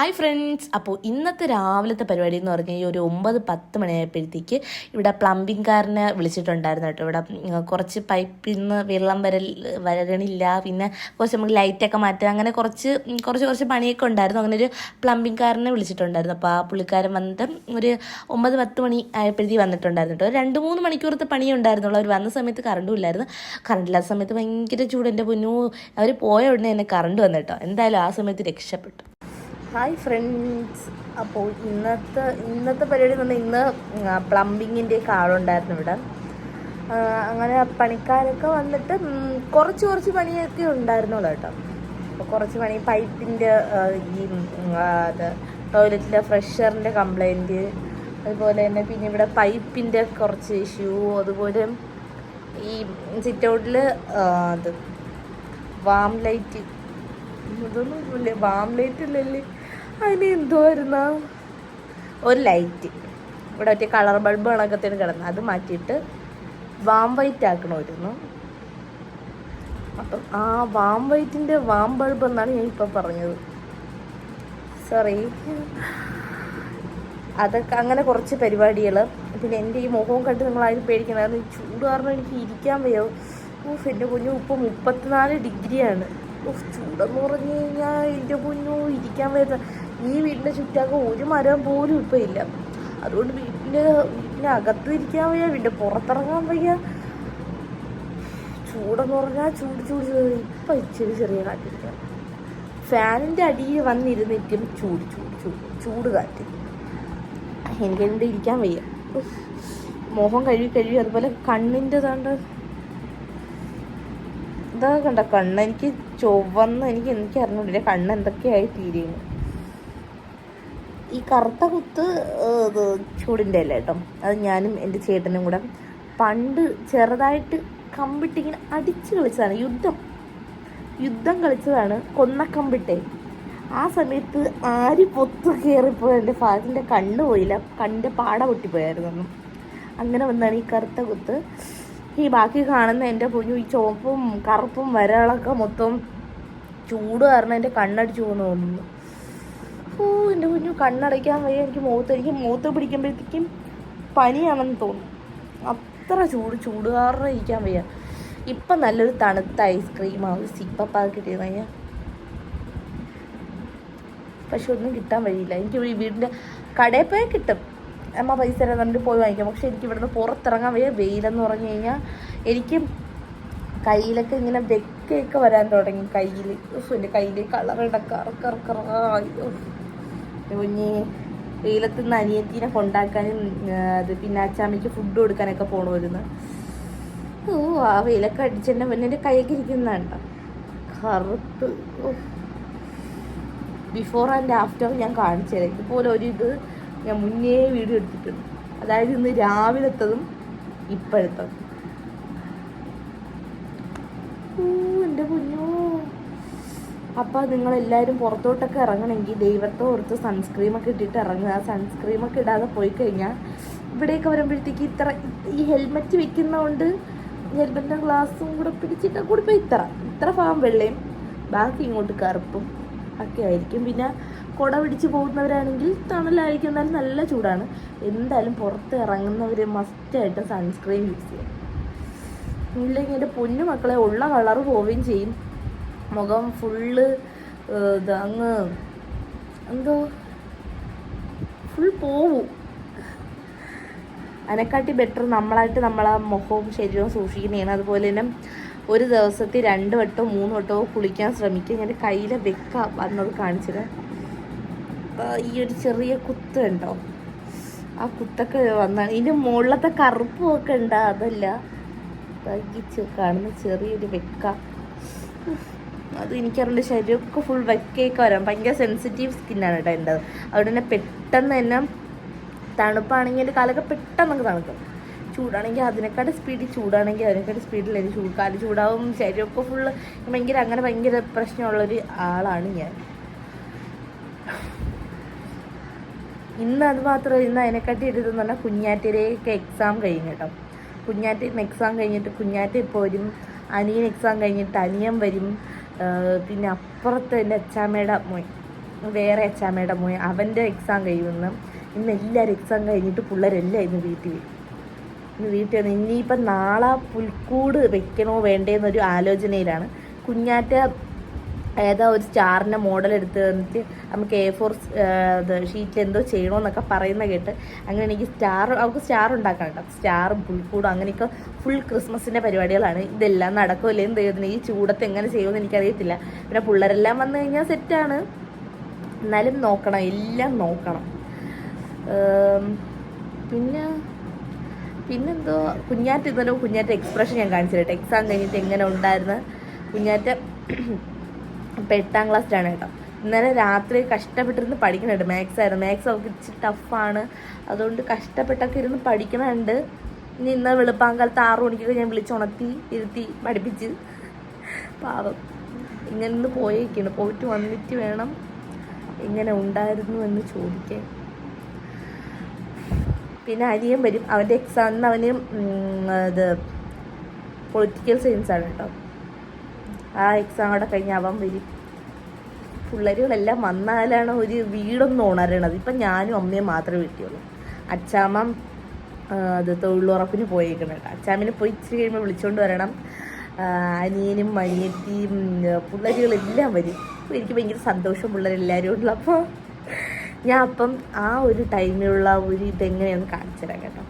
Hi friends അപ്പോൾ ഇന്നത്തെ രാവിലത്തെ പരിപാടി എന്ന് പറഞ്ഞാൽ ഈ ഒരു ഒമ്പത് പത്ത് മണിയായപ്പോഴത്തേക്ക് ഇവിടെ പ്ലംബിംഗ്കാരനെ വിളിച്ചിട്ടുണ്ടായിരുന്നു കേട്ടോ. ഇവിടെ കുറച്ച് പൈപ്പിൽ നിന്ന് വെള്ളം വരൽ വരണില്ല. പിന്നെ കുറച്ച് നമുക്ക് ലൈറ്റൊക്കെ മാറ്റുക അങ്ങനെ കുറച്ച് കുറച്ച് കുറച്ച് പണിയൊക്കെ ഉണ്ടായിരുന്നു. അങ്ങനെ ഒരു പ്ലംബിംഗ്ക്കാരനെ വിളിച്ചിട്ടുണ്ടായിരുന്നു. അപ്പോൾ ആ പുള്ളിക്കാരൻ വന്നിട്ട് ഒരു ഒമ്പത് പത്ത് മണി ആയപ്പോഴത്തേക്ക് വന്നിട്ടുണ്ടായിരുന്നു കേട്ടോ. രണ്ട് മൂന്ന് മണിക്കൂറത്തെ പണിയേ ഉണ്ടായിരുന്നുള്ളൂ അവർ വന്ന സമയത്ത് കറണ്ടും ഇല്ലായിരുന്നു. കറണ്ട് ഇല്ലാത്ത സമയത്ത് ഭയങ്കര ചൂട്. എന്റെ പൊന്നു അവർ പോയ ഉടനെ തന്നെ കറണ്ട് വന്നു എന്തായാലും ആ സമയത്ത് രക്ഷപ്പെട്ടു. ഹായ് ഫ്രണ്ട്സ് അപ്പോൾ ഇന്നത്തെ ഇന്നത്തെ പരിപാടി എന്ന് പറഞ്ഞാൽ ഇന്ന് പ്ലംബിങ്ങിന്റെ ഒക്കെ ആളുണ്ടായിരുന്നു ഇവിടെ. അങ്ങനെ പണിക്കാരൊക്കെ വന്നിട്ട് കുറച്ച് കുറച്ച് പണിയൊക്കെ ഉണ്ടായിരുന്നുള്ളൂ കേട്ടോ. അപ്പോൾ കുറച്ച് പണി പൈപ്പിന്റെ ഈ അത് ടോയ്ലറ്റിലെ ഫ്രഷറിന്റെ കംപ്ലൈന്റ് അതുപോലെ തന്നെ പിന്നെ ഇവിടെ പൈപ്പിന്റെ കുറച്ച് ഇഷ്യൂ അതുപോലെ ഈ സിറ്റ് ഔട്ടിൽ അത് വാം ലൈറ്റ് ഇതൊന്നും വാം ലൈറ്റ് ഇല്ലല്ലേ? അതിന് എന്തുവായിരുന്ന ഒരു ലൈറ്റ് ഇവിടെ ഒറ്റ കളർ ബൾബ് കണക്കത്തിന് കിടന്നു. അത് മാറ്റിയിട്ട് വാം വൈറ്റ് ആക്കണമായിരുന്നു. അപ്പം ആ വാം വൈറ്റിന്റെ വാം ബൾബ് എന്നാണ് ഞാൻ ഇപ്പം പറഞ്ഞത്. സോറി അതൊക്കെ അങ്ങനെ കുറച്ച് പരിപാടികൾ പിന്നെ എന്റെ ഈ മുഖവും കണ്ട് നിങ്ങൾ ആരും പേടിക്കണം ഈ ചൂട് കാരണം എനിക്ക് ഇരിക്കാൻ വയ്യോ. ഊഫ് എന്റെ കുഞ്ഞു ഇപ്പം മുപ്പത്തിനാല് ഡിഗ്രിയാണ്. ഊഫ് ചൂടെന്ന് പറഞ്ഞു കഴിഞ്ഞാൽ എന്റെ കുഞ്ഞു ഇരിക്കാൻ വയ്യ ഈ വീടിന്റെ ചുറ്റാക്ക ഒരു മരം പോലും ഇപ്പം ഇല്ല. അതുകൊണ്ട് വീട്ടിന്റെ അകത്ത് ഇരിക്കാൻ വയ്യ വീടിന്റെ പുറത്തിറങ്ങാൻ വയ്യ. ചൂടെന്ന് പറഞ്ഞാൽ ചൂട് ചൂട് ഇപ്പം ഇച്ചിരി ചെറിയ കാറ്റിരിക്കാം. ഫാനിന്റെ അടിയിൽ വന്നിരുന്നിട്ടും ചൂട് ചൂട് ചൂട് ചൂട് കാറ്റ്. എനിക്കെന്ത് ഇരിക്കാൻ വയ്യ. മോഹം കഴുകി കഴുകി അതുപോലെ കണ്ണിന്റെ താണ്ട്. ഇതാ കണ്ട കണ്ണ് എനിക്ക് എനിക്ക് എനിക്ക് അറിഞ്ഞൂടില്ല കണ്ണ് എന്തൊക്കെയായി തീരുന്നു. ഈ കറുത്ത കുത്ത് ചൂടിന്റെ അല്ല കേട്ടോ അത് ഞാനും എന്റെ ചേട്ടനും കൂടെ പണ്ട് ചെറുതായിട്ട് കമ്പിട്ടിങ്ങനെ അടിച്ച് കളിച്ചതാണ്. യുദ്ധം. യുദ്ധം കളിച്ചതാണ്. കൊന്നക്കമ്പിട്ടെ ആ സമയത്ത് ആര് പൊത്തു കയറിപ്പോയ എന്റെ ഫാദറിന്റെ കണ്ണ് പോയില്ല. കണ്ണിന്റെ പാട പൊട്ടിപ്പോയായിരുന്നു. അങ്ങനെ വന്നാണ് ഈ കറുത്ത കുത്ത്. ഈ ബാക്കി കാണുന്ന എന്റെ കുഞ്ഞു ഈ ചുവപ്പും കറുപ്പും വരകളൊക്കെ മൊത്തം ചൂട് കാരണം എന്റെ കണ്ണടിച്ചു പോകുന്നു തോന്നുന്നു. ഓ എന്റെ കുഞ്ഞു കണ്ണടയ്ക്കാൻ വയ്യ എനിക്ക് മുഖത്ത് എനിക്ക് മുഖത്ത് പിടിക്കുമ്പോഴത്തേക്കും പനിയാണെന്ന് തോന്നും. അത്ര ചൂട് ചൂട് കാരണം ഇരിക്കാൻ വയ്യ. ഇപ്പം നല്ലൊരു തണുത്ത ഐസ്ക്രീമാണ് കിട്ടിയത് സിപ്പപ്പ കിട്ടിയെന്ന് കഴിഞ്ഞാൽ പക്ഷെ ഒന്നും കിട്ടാൻ വഴിയില്ല. എനിക്ക് ഈ വീടിന്റെ കടയിൽ പോയാൽ കിട്ടും. അമ്മ പൈസ തരാൻ പോയി വാങ്ങിക്കാം. പക്ഷെ എനിക്ക് ഇവിടുന്ന് പുറത്തിറങ്ങാൻ വയ്യ. വെയിലെന്ന് പറഞ്ഞു കഴിഞ്ഞാൽ എനിക്ക് കയ്യിലൊക്കെ ഇങ്ങനെ വെക്കയൊക്കെ വരാൻ തുടങ്ങി. കയ്യിൽ എന്റെ കയ്യിൽ കളറിട കറക്കറക്കറോ കുഞ്ഞി വെയിലത്ത് നിന്ന് അനിയത്തിനെ കൊണ്ടാക്കാനും അത് പിന്നെ അച്ചാമ്മയ്ക്ക് ഫുഡ് കൊടുക്കാനൊക്കെ പോകണമായിരുന്നു ഓ ആ വെയിലൊക്കെ അടിച്ചെന്നെ എന്റെ കൈയൊക്കെ ഇരിക്കുന്നുണ്ടോ കറുത്ത്. ബിഫോർ ആൻഡ് ആഫ്റ്റർ ഞാൻ കാണിച്ചു തരാം ഇതുപോലെ ഒരു ഞാൻ മുന്നേ വീഡിയോ എടുത്തിട്ടുണ്ട്. അതായത് ഇന്ന് രാവിലത്തതും ഇപ്പോഴത്തതും. ഓ എന്റെ കുഞ്ഞോ. അപ്പം നിങ്ങളെല്ലാവരും പുറത്തോട്ടൊക്കെ ഇറങ്ങണമെങ്കിൽ ദൈവത്തെ ഓർത്ത് സൺസ്ക്രീമൊക്കെ ഇട്ടിട്ട് ഇറങ്ങുക. സൺസ്ക്രീമൊക്കെ ഇടാതെ പോയി കഴിഞ്ഞാൽ ഇവിടെയൊക്കെ വരുമ്പോഴത്തേക്ക് ഇത്ര ഈ ഹെൽമെറ്റ് വെക്കുന്നതുകൊണ്ട് ഹെൽമെറ്റിന്റെ ഗ്ലാസ്സും കൂടെ പിടിച്ചിട്ട് കൂടി പോയി ഇത്ര ഇത്ര ഭാഗം വെള്ളയും ബാക്കി ഇങ്ങോട്ട് കറുപ്പും ഒക്കെ ആയിരിക്കും. പിന്നെ കുട പിടിച്ച് പോകുന്നവരാണെങ്കിൽ തണലായിരിക്കും. എന്നാലും നല്ല ചൂടാണ്. എന്തായാലും പുറത്ത് ഇറങ്ങുന്നവർ മസ്റ്റായിട്ട് സൺസ്ക്രീൻ യൂസ് ചെയ്യും ഇല്ലെങ്കിൽ എന്റെ പൊന്നു മക്കളെ ഉള്ള കളറ് പോവുകയും ചെയ്യും. മുഖം ഫുള്ള് അങ്ങ് എന്തോ ഫുൾ പോവും. അതിനെക്കാട്ടി ബെറ്റർ നമ്മളായിട്ട് നമ്മളെ മുഖവും ശരീരവും സൂക്ഷിക്കുന്നതാണ്. അതുപോലെ തന്നെ ഒരു ദിവസത്തിൽ രണ്ട് വട്ടമോ മൂന്ന് വട്ടമോ കുളിക്കാൻ ശ്രമിക്കുക ഞാൻ കയ്യിലെ വെക്ക വന്നത് കാണിച്ചത്. ഈ ഒരു ചെറിയ കുത്ത് ഉണ്ടോ ആ കുത്തൊക്കെ വന്നാണ് ഇതിന്റെ മുകളിലത്തെ കറുപ്പൊക്കെ ഉണ്ടോ? അതല്ല. കാണുന്ന ചെറിയൊരു വെക്ക. അത് എനിക്കറിയില്ല ശരീരമൊക്കെ ഫുൾ വെക്കയൊക്കെ വരാം. ഭയങ്കര സെൻസിറ്റീവ് സ്കിന്നാണ് കേട്ടോ എന്റെ അതുകൊണ്ട് തന്നെ പെട്ടെന്ന് തന്നെ തണുപ്പാണെങ്കിൽ എന്റെ കാലൊക്കെ പെട്ടെന്നൊക്കെ തണുക്കും. ചൂടാണെങ്കിൽ അതിനെക്കാട്ട് സ്പീഡിൽ ചൂടാണെങ്കിൽ അതിനെക്കാട്ട് സ്പീഡിൽ എനിക്ക് ചൂട് കാൽ ചൂടാവും. ശരീരമൊക്കെ ഫുള്ള് ഭയങ്കര അങ്ങനെ ഭയങ്കര പ്രശ്നമുള്ളൊരു ആളാണ് ഞാൻ. ഇന്ന് അത് മാത്രമല്ല ഇന്ന് അതിനെക്കാട്ടി എടുത്തെന്ന് പറഞ്ഞാൽ കുഞ്ഞാറ്റയിലേക്ക് എക്സാം കഴിഞ്ഞു കേട്ടോ കുഞ്ഞാറ്റ എക്സാം കഴിഞ്ഞിട്ട് കുഞ്ഞാറ്റ ഇപ്പോൾ വരും അനിയൻ എക്സാം കഴിഞ്ഞിട്ട് അനിയൻ വരും. പിന്നെ അപ്പുറത്ത് എന്റെ അച്ചാമ്മയുടെ മോൻ വേറെ അച്ചാമ്മയുടെ മോൻ അവന്റെ എക്സാം കഴിയുമെന്ന് ഇന്ന് എല്ലാവരും എക്സാം കഴിഞ്ഞിട്ട് പിള്ളേരെല്ലാം ഇന്ന് വീട്ടിൽ വരും. ഇന്ന് വീട്ടിൽ വന്ന് ഇനിയിപ്പം നാളെ പുൽക്കൂട് വെക്കണോ വേണ്ടേന്നൊരു ആലോചനയിലാണ്. കുഞ്ഞാറ്റ ഏതാ ഒരു സ്റ്റാറിന്റെ മോഡൽ എടുത്ത് തന്നിട്ട് നമുക്ക് എ ഫോർ ഷീറ്റിൽ എന്തോ ചെയ്യണമെന്നൊക്കെ പറയുന്ന കേട്ട് അങ്ങനെ എനിക്ക് സ്റ്റാർ അവൾക്ക് സ്റ്റാർ ഉണ്ടാക്കാൻ കേട്ടോ. സ്റ്റാർ പുൽക്കൂടും അങ്ങനെയൊക്കെ ഫുൾ ക്രിസ്മസിന്റെ പരിപാടികളാണ്. ഇതെല്ലാം നടക്കുമല്ലേ എന്ത് ചെയ്യുന്നത് ഈ ചൂടത്ത് എങ്ങനെ ചെയ്യുമെന്ന് എനിക്കറിയത്തില്ല. പിന്നെ പിള്ളേരെല്ലാം വന്നു കഴിഞ്ഞാൽ സെറ്റാണ് എന്നാലും നോക്കണം എല്ലാം നോക്കണം. പിന്നെ പിന്നെന്തോ കുഞ്ഞാറ്റ ഇന്നലെ കുഞ്ഞാറ്റ എക്സ്പ്രഷൻ ഞാൻ കാണിച്ചു എക്സാം കഴിഞ്ഞിട്ട് എങ്ങനെ ഉണ്ടായിരുന്നു? കുഞ്ഞാറ്റ ഇപ്പം എട്ടാം ക്ലാസ്സിലാണ് കേട്ടോ. ഇന്നലെ രാത്രി കഷ്ടപ്പെട്ടിരുന്ന് പഠിക്കണുണ്ട്. മാത്സ് ആയിരുന്നു. മാത്സ് അവൾക്ക് ഇച്ചിരി ടഫാണ് അതുകൊണ്ട് കഷ്ടപ്പെട്ടൊക്കെ ഇരുന്ന് പഠിക്കണുണ്ട്. ഇനി ഇന്ന് വെളുപ്പാങ്കാലത്ത് ആറു മണിക്കൊക്കെ ഞാൻ വിളിച്ചുണർത്തി ഇരുത്തി പഠിപ്പിച്ച്. പാവം. ഇങ്ങനെ ഇന്ന് പോയേക്കാണ്. പോയിട്ട് വന്നിട്ട് വേണം. ഇങ്ങനെ ഉണ്ടായിരുന്നു എന്ന് ചോദിക്കാൻ. പിന്നെ അനിയൻ വരും. അവന്റെ എക്സാമിന് അവന് അത് പൊളിറ്റിക്കൽ സയൻസ് ആണ് കേട്ടോ. ആ എക്സാം അവിടെ കഴിഞ്ഞ് അവൻ വരും. പിള്ളേരുകളെല്ലാം വന്നാലാണ് ഒരു വീടൊന്നും ഉണരണത്. ഇപ്പം ഞാനും അമ്മയും മാത്രമേ വീട്ടിയുള്ളൂ അച്ചാമ്മ അത് തൊഴിലുറപ്പിന് പോയേക്കണം കേട്ടോ അച്ചാമ്മനെ പോയി ഇച്ചിരി കഴിയുമ്പോൾ വിളിച്ചുകൊണ്ട് വരണം. അനിയനും അനിയത്തിയും പിള്ളേരുകളെല്ലാം വരും. അപ്പോൾ എനിക്ക് ഭയങ്കര സന്തോഷം പിള്ളേരെല്ലാവരും ഉള്ളു. അപ്പോൾ ഞാൻ അപ്പം ആ ഒരു ടൈമിലുള്ള ഒരു ഇതെങ്ങനെയൊന്ന് കാണിച്ചു തരാം കേട്ടോ.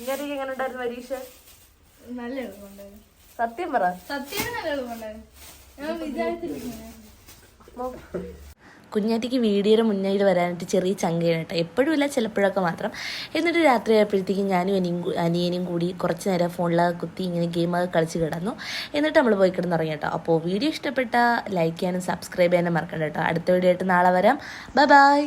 ഇങ്ങനെ എങ്ങനെ ഉണ്ടായിരുന്നു പരീക്ഷ? നല്ല എളുപ്പമുണ്ടായിരുന്നു സത്യം പറ. കുഞ്ഞാറ്റിക്ക് വീഡിയോയുടെ മുന്നിൽ വരാനായിട്ട് ചെറിയ ചങ്കയാണ് കേട്ടോ. എപ്പോഴും ഇല്ല ചിലപ്പോഴൊക്കെ മാത്രം. എന്നിട്ട് രാത്രി ആയപ്പോഴത്തേക്കും ഞാനും അനിയും അനിയനും കൂടി കുറച്ച് നേരം ഫോണിലൊക്കെ കുത്തി ഇങ്ങനെ ഗെയിമൊക്കെ കളിച്ച് കിടന്നു. എന്നിട്ട് നമ്മൾ പോയി കിടന്നിറങ്ങി കേട്ടോ. അപ്പോൾ വീഡിയോ ഇഷ്ടപ്പെട്ട ലൈക്ക് ചെയ്യാനും സബ്സ്ക്രൈബ് ചെയ്യാനും മറക്കണ്ട കേട്ടോ. അടുത്ത വീഡിയോ ആയിട്ട് നാളെ വരാം. Bye bye.